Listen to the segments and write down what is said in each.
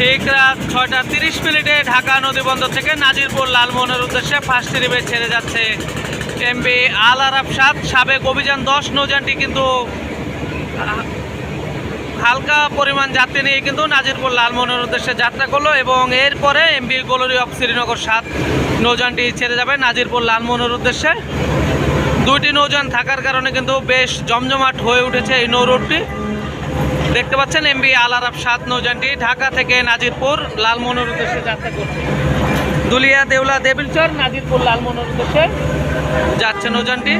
ঠিক রাত ছয়টা তিরিশ মিনিটে ঢাকা নদীবন্দর থেকে নাজিরপুর লালমোহনের উদ্দেশ্যে ফার্স্ট ট্রিপে ছেড়ে যাচ্ছে এমবি আল আরাব সাত সাবেক অভিযান দশ নৌযানটি কিন্তু হালকা পরিমাণ যাত্রী নিয়ে কিন্তু নাজিরপুর লালমোহনের উদ্দেশ্যে যাত্রা করল এবং এরপরে এমবি গোলরি অফ শ্রীনগর সাত নৌযানটি ছেড়ে যাবে নাজিরপুর লালমোহনের উদ্দেশ্যে। দুইটি নৌযান থাকার কারণে কিন্তু বেশ জমজমাট হয়ে উঠেছে এই নৌ রুটটি। দেখতে পাচ্ছেন এমবি আল আরাব সাত নৌযানটি, ঢাকা থেকে নাজিরপুর, লালমোহনের উদ্দেশ্যে যাত্রা করছে। দুলিয়া দেউলা দেবিলচর, নাজিরপুর লালমোহনের উদ্দেশ্যে যাচ্ছে নৌযানটি।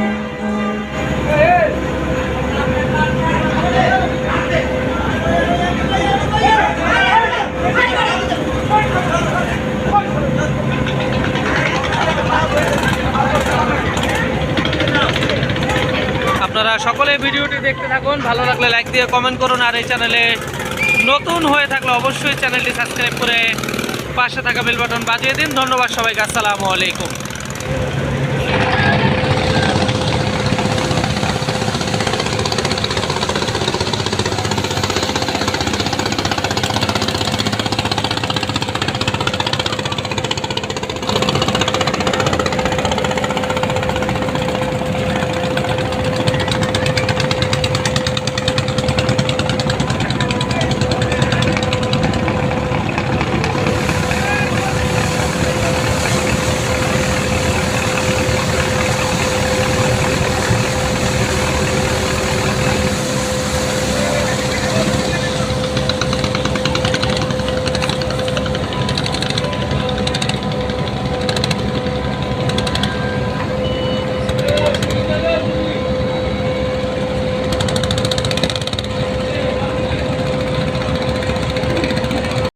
আপনারা সকলে ভিডিওটি দেখতে থাকুন। ভালো লাগলে লাইক দিয়ে কমেন্ট করুন আর এই চ্যানেলে নতুন হয়ে থাকলে অবশ্যই চ্যানেলটি সাবস্ক্রাইব করে পাশে থাকা বেল বাটন বাজিয়ে দিন। ধন্যবাদ সবাইকে। আসসালামু আলাইকুম।